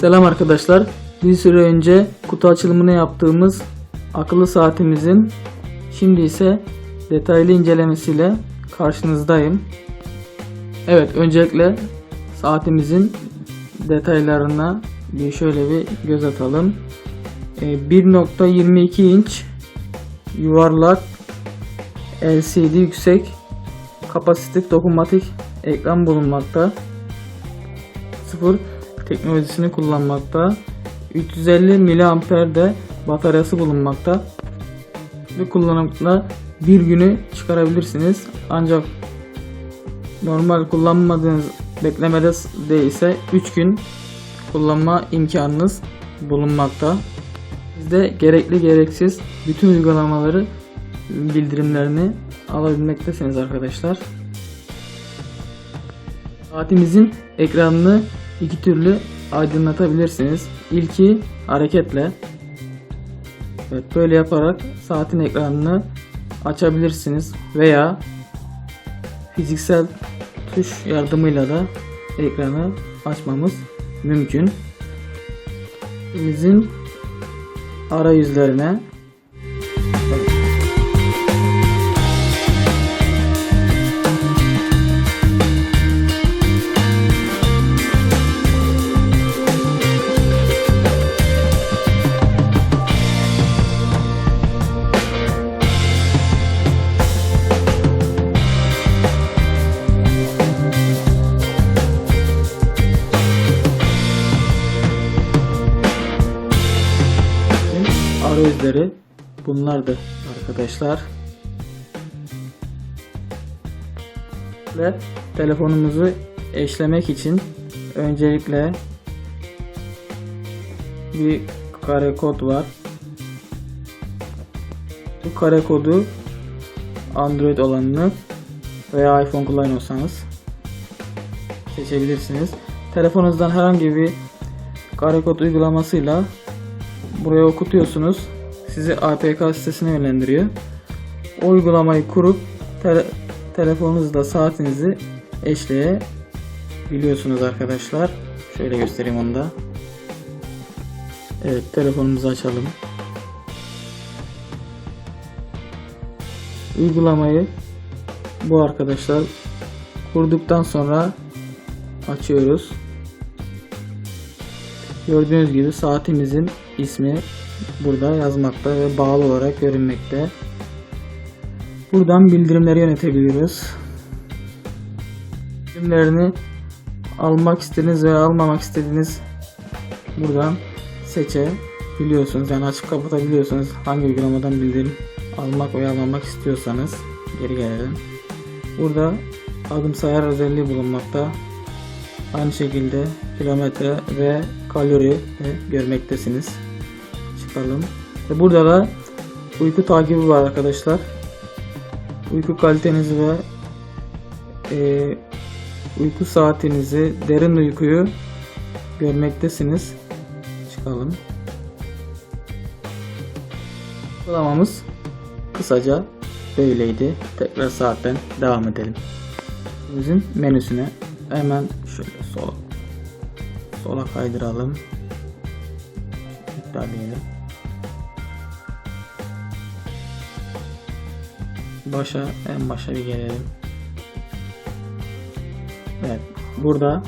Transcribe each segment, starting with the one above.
Selam arkadaşlar. Bir süre önce kutu açılımını yaptığımız akıllı saatimizin şimdi ise detaylı incelemesiyle karşınızdayım. Evet öncelikle saatimizin detaylarına bir şöyle bir göz atalım. Ee, 1.22 inç yuvarlak LCD yüksek kapasitif dokunmatik ekran bulunmakta. Sıfır teknolojisini kullanmakta. 350 mAh de bataryası bulunmakta. Ve kullanımda bir günü çıkarabilirsiniz. Ancak normal kullanmadığınız beklemede ise 3 gün kullanma imkanınız bulunmakta. Sizde gerekli gereksiz bütün uygulamaları bildirimlerini alabilmektesiniz arkadaşlar. Saatimizin ekranını iki türlü aydınlatabilirsiniz. İlki hareketle. Evet böyle yaparak saatin ekranını açabilirsiniz veya fiziksel tuş yardımıyla da ekranı açmamız mümkün. Bizim arayüzlerine arayüzleri bunlardı arkadaşlar. Ve telefonumuzu eşlemek için öncelikle bir kare kod var. Bu kare kodu Android olanını veya iPhone kullanıyorsanız seçebilirsiniz. Telefonunuzdan herhangi bir kare kod uygulamasıyla buraya okutuyorsunuz. Sizi APK sitesine yönlendiriyor. Uygulamayı kurup tele telefonunuzla saatinizi eşleyebiliyorsunuz arkadaşlar. Şöyle göstereyim onu da. Evet telefonumuzu açalım. Uygulamayı bu arkadaşlar kurduktan sonra açıyoruz. Gördüğünüz gibi saatimizin ismi burada yazmakta ve bağlı olarak görünmekte. Buradan bildirimleri yönetebiliyoruz. Bildirimlerini almak istediğiniz veya almamak istediğiniz buradan seçebiliyorsunuz. Yani açıp kapatabiliyorsunuz. Hangi uygulamadan bildirim almak veya almamak istiyorsanız geri gelelim. Burada adım sayar özelliği bulunmakta. Aynı şekilde kilometre ve kalori görmektesiniz. Çıkalım. Ve burada da uyku takibi var arkadaşlar. Uyku kalitenizi ve e, uyku saatinizi, derin uykuyu görmektesiniz. Çıkalım. Uygulamamız kısaca böyleydi. Tekrar saatten devam edelim. Bizim menüsüne hemen şöyle sola sola kaydıralım. İptal diyelim. Başa en başa bir gelelim. Evet. Burada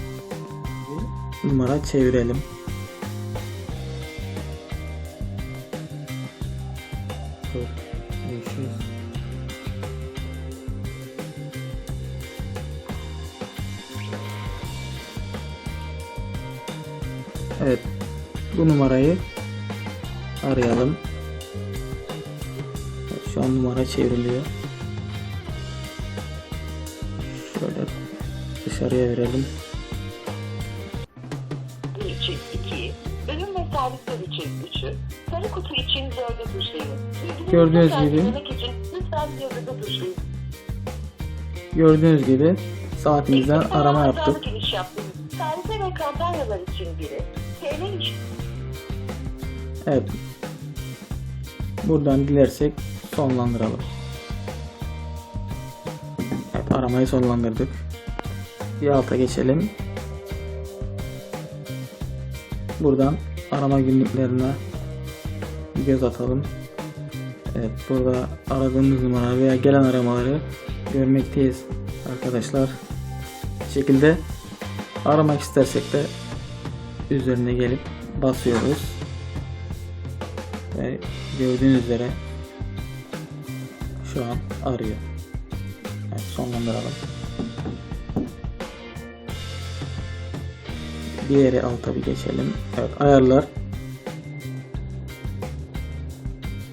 numara çevirelim. Dur. 500 Evet. Bu numarayı arayalım. Şu an numara çevriliyor. Dışarıya verelim. için 2'yi, ölüm ve servisler için 3'ü, sarı kutu için 4'ü tuşlayın. Gördüğünüz gibi. sergilemek için lütfen yazıda tuşlayın. Gördüğünüz gibi saatimizden İlk arama defa yaptık. hatalı giriş yaptınız. Tarife ve kampanyalar için biri. TL iş Evet. Buradan dilersek sonlandıralım. Evet aramayı sonlandırdık. Bir alta geçelim. buradan arama günlüklerine bir göz atalım. Evet burada aradığımız numara veya gelen aramaları görmekteyiz arkadaşlar. Bu şekilde aramak istersek de üzerine gelip basıyoruz. Ve gördüğünüz üzere şu an arıyor. Evet, sonlandıralım. Diğeri alta bir geçelim. Evet ayarlar.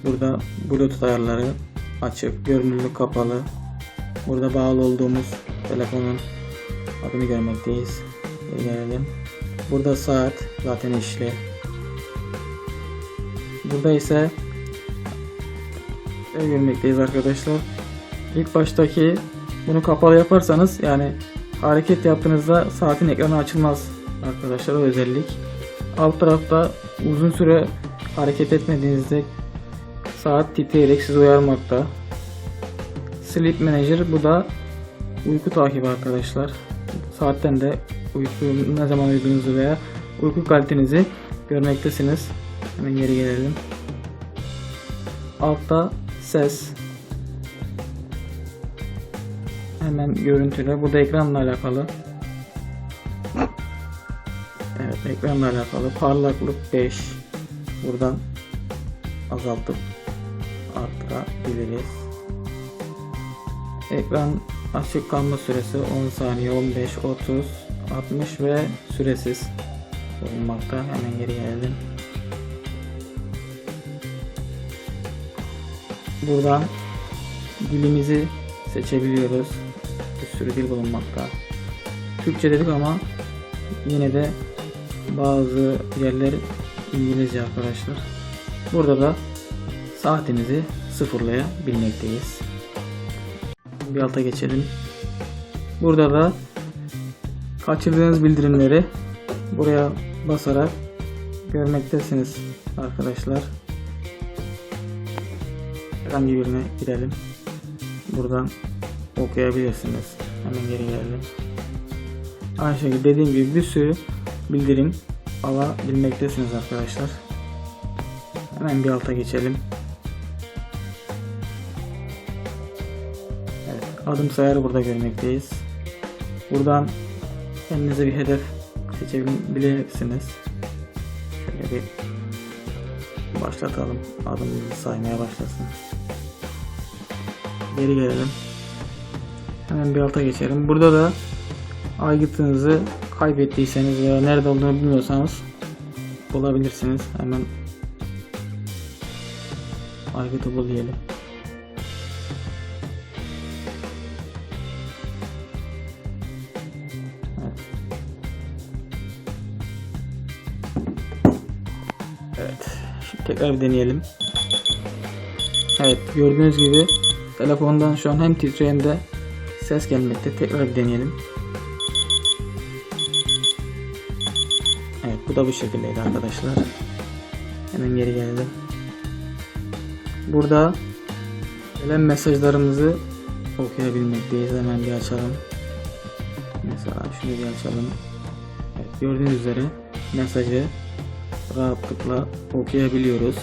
Burada Bluetooth ayarları açık, görünürlük kapalı. Burada bağlı olduğumuz telefonun adını görmekteyiz. Gelelim. Burada saat zaten işli. Burada ise görmekteyiz arkadaşlar. İlk baştaki bunu kapalı yaparsanız yani hareket yaptığınızda saatin ekranı açılmaz arkadaşlar o özellik. Alt tarafta uzun süre hareket etmediğinizde saat titreyerek sizi uyarmakta. Sleep Manager bu da uyku takibi arkadaşlar. Saatten de uyku ne zaman uyuduğunuzu veya uyku kalitenizi görmektesiniz. Hemen geri gelelim. Altta ses. Hemen görüntüle. Bu da ekranla alakalı. Ekranla alakalı. Parlaklık 5. Buradan azaltıp arttırabiliriz. Ekran açık kalma süresi 10 saniye, 15, 30, 60 ve süresiz bulunmakta. Hemen geri gelelim. Buradan dilimizi seçebiliyoruz. Bir sürü dil bulunmakta. Türkçe dedik ama yine de bazı yerler İngilizce arkadaşlar. Burada da saatimizi sıfırlayabilmekteyiz. Bir alta geçelim. Burada da kaçırdığınız bildirimleri buraya basarak görmektesiniz arkadaşlar. Herhangi birine girelim. Buradan okuyabilirsiniz. Hemen geri gelelim. Aynı şekilde dediğim gibi bir sürü bildirim alabilmektesiniz arkadaşlar. Hemen bir alta geçelim. Evet, adım sayarı burada görmekteyiz. Buradan kendinize bir hedef seçebilirsiniz. Şöyle bir başlatalım. Adımımızı saymaya başlasın. Geri gelelim. Hemen bir alta geçelim. Burada da aygıtınızı kaybettiyseniz veya nerede olduğunu bilmiyorsanız bulabilirsiniz. Hemen aygıtı bul diyelim. Evet. Şimdi tekrar bir deneyelim. Evet gördüğünüz gibi telefondan şu an hem titriyor hem de ses gelmekte. Tekrar bir deneyelim. Da bu şekildeydi arkadaşlar. Hemen geri gelelim. Burada gelen mesajlarımızı okuyabilmekteyiz. Hemen bir açalım. Mesela şunu bir açalım. Evet, gördüğünüz üzere mesajı rahatlıkla okuyabiliyoruz.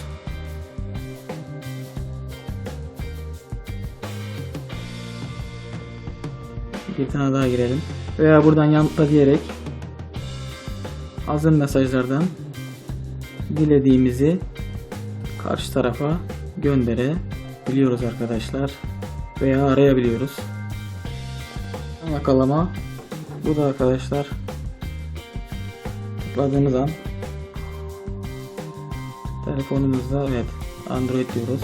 Bir tane daha girelim. Veya buradan yanıtla diyerek hazır mesajlardan dilediğimizi karşı tarafa gönderebiliyoruz arkadaşlar. Veya arayabiliyoruz. Yakalama. Bu da arkadaşlar tıkladığımız an telefonumuzda evet Android diyoruz.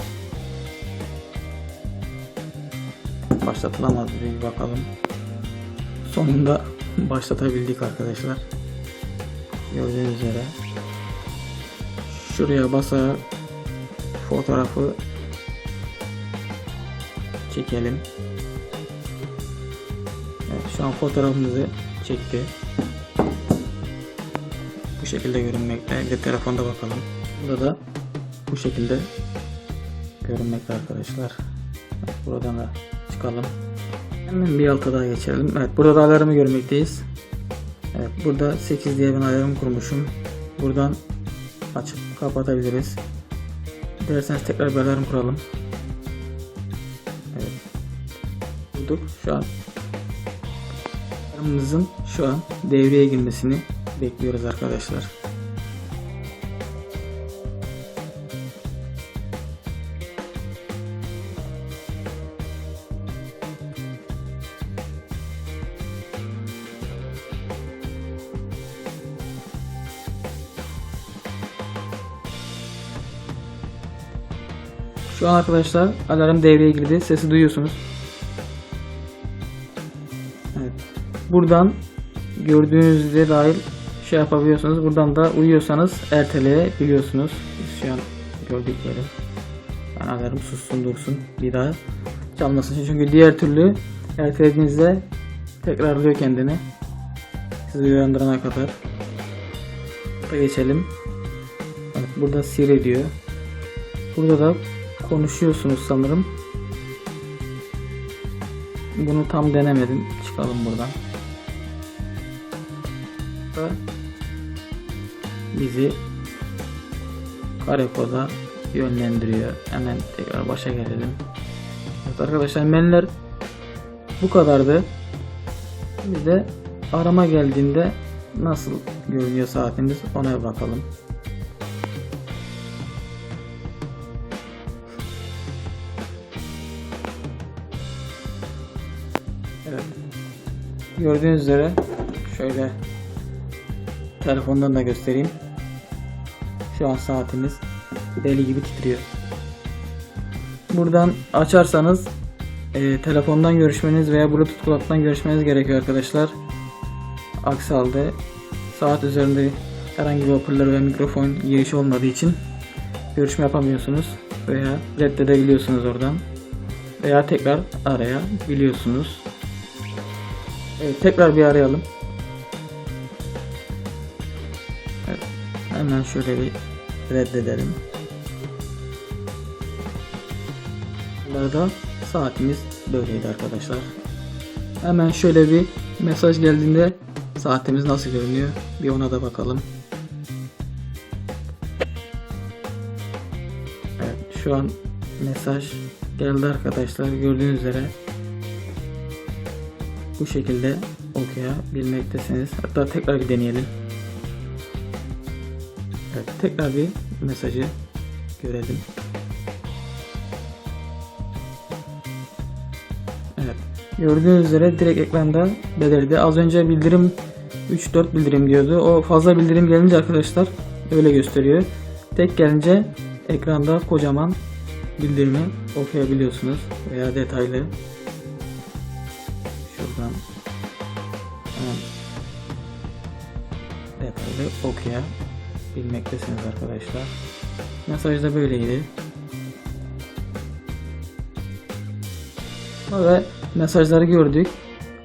Başlatılamaz bir bakalım. Sonunda başlatabildik arkadaşlar. Gördüğünüz üzere. Şuraya basarak fotoğrafı çekelim. Evet, şu an fotoğrafımızı çekti. Bu şekilde görünmekte. Bir telefonda bakalım. Burada da bu şekilde görünmekte arkadaşlar. Buradan da çıkalım. Hemen bir alta daha geçelim. Evet burada da alarmı görmekteyiz. Evet burada 8 diye ben alarm kurmuşum. buradan açıp kapatabiliriz. Dilerseniz tekrar bir alarm kuralım. Evet. Kurduk. Şu an alarmımızın şu an devreye girmesini bekliyoruz arkadaşlar. Şu an arkadaşlar alarm devreye girdi. Sesi duyuyorsunuz. Evet. Buradan gördüğünüzde dahil şey yapabiliyorsunuz. Buradan da uyuyorsanız erteleyebiliyorsunuz. Biz şu an gördükleri. Yani alarm sussun dursun. Bir daha çalmasın. Çünkü diğer türlü ertelediğinizde tekrarlıyor kendini. Sizi uyandırana kadar. Da geçelim. Evet, burada Siri diyor. Burada da konuşuyorsunuz sanırım. Bunu tam denemedim. Çıkalım buradan. Da bizi Kareko'da yönlendiriyor. Hemen tekrar başa gelelim. Evet arkadaşlar menüler bu kadardı. Bir de arama geldiğinde nasıl görünüyor saatimiz ona bakalım. Gördüğünüz üzere şöyle telefondan da göstereyim. Şu an saatimiz deli gibi titriyor. Buradan açarsanız e, telefondan görüşmeniz veya bluetooth kulaktan görüşmeniz gerekiyor arkadaşlar. Aksi halde saat üzerinde herhangi bir hoparlör ve mikrofon girişi olmadığı için görüşme yapamıyorsunuz veya reddedebiliyorsunuz oradan veya tekrar arayabiliyorsunuz. Evet, tekrar bir arayalım. Evet, hemen şöyle bir reddedelim. Burada saatimiz böyleydi arkadaşlar. Hemen şöyle bir mesaj geldiğinde saatimiz nasıl görünüyor bir ona da bakalım. Evet şu an mesaj geldi arkadaşlar gördüğünüz üzere bu şekilde okuyabilmektesiniz. Hatta tekrar bir deneyelim. Evet, tekrar bir mesajı görelim. Evet. Gördüğünüz üzere direkt ekranda belirdi. Az önce bildirim 3-4 bildirim diyordu. O fazla bildirim gelince arkadaşlar öyle gösteriyor. Tek gelince ekranda kocaman bildirimi okuyabiliyorsunuz veya detaylı detaylı okuyabilmektesiniz arkadaşlar. Mesaj da böyleydi. Ve mesajları gördük.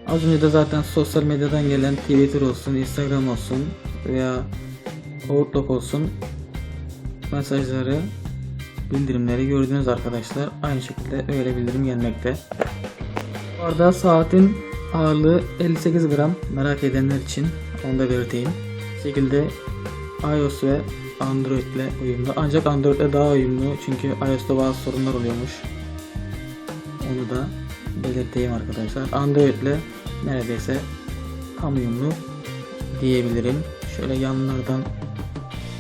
Az önce de zaten sosyal medyadan gelen Twitter olsun, Instagram olsun veya Outlook olsun mesajları, bildirimleri gördünüz arkadaşlar. Aynı şekilde öyle bildirim gelmekte. Bu arada saatin ağırlığı 58 gram merak edenler için onu da belirteyim. Şekilde iOS ve Android ile uyumlu. Ancak Android ile daha uyumlu çünkü iOS'ta bazı sorunlar oluyormuş. Onu da belirteyim arkadaşlar. Android ile neredeyse tam uyumlu diyebilirim. Şöyle yanlardan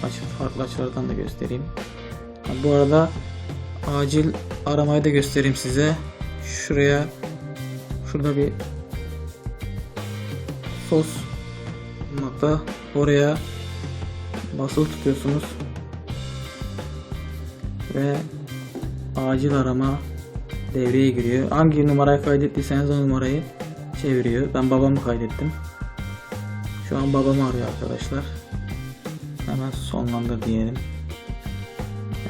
açıp farklı açılardan da göstereyim. Bu arada acil aramayı da göstereyim size. Şuraya şurada bir sos bulmakta. Oraya basılı tutuyorsunuz ve acil arama devreye giriyor. Hangi numarayı kaydettiyseniz o numarayı çeviriyor. Ben babamı kaydettim. Şu an babamı arıyor arkadaşlar. Hemen sonlandır diyelim.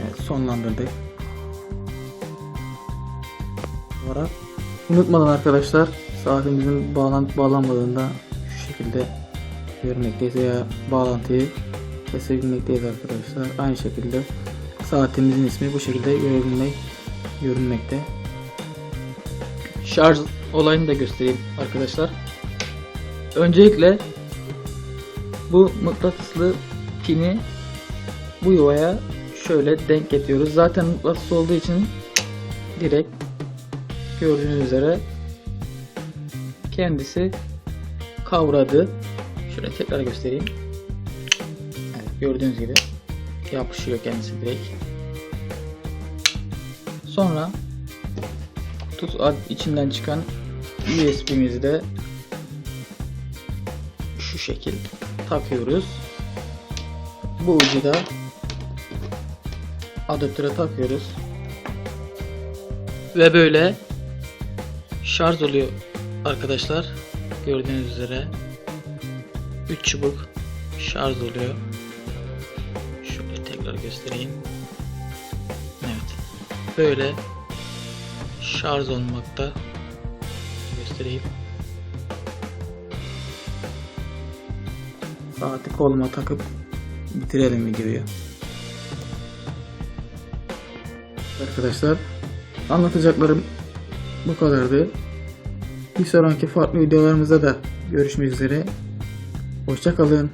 Evet sonlandırdık. Olarak unutmadan arkadaşlar saatimizin bağlantı bağlanmadığında şu şekilde görmekteyiz veya bağlantıyı kesebilmekteyiz arkadaşlar. Aynı şekilde saatimizin ismi bu şekilde görebilmek görünmekte. Şarj olayını da göstereyim arkadaşlar. Öncelikle bu mıknatıslı pini bu yuvaya şöyle denk getiriyoruz. Zaten mıknatıs olduğu için direkt gördüğünüz üzere kendisi kavradı. Şöyle tekrar göstereyim. Evet, gördüğünüz gibi yapışıyor kendisi direkt. Sonra tut içinden çıkan USB'mizi de şu şekil takıyoruz. Bu ucu da adaptöre takıyoruz. Ve böyle şarj oluyor arkadaşlar. Gördüğünüz üzere 3 çubuk şarj oluyor. Şöyle tekrar göstereyim. Evet. Böyle şarj olmakta. Göstereyim. Saati koluma takıp bitirelim videoyu. Arkadaşlar anlatacaklarım bu kadardı. Bir sonraki farklı videolarımızda da görüşmek üzere. Hoşçakalın.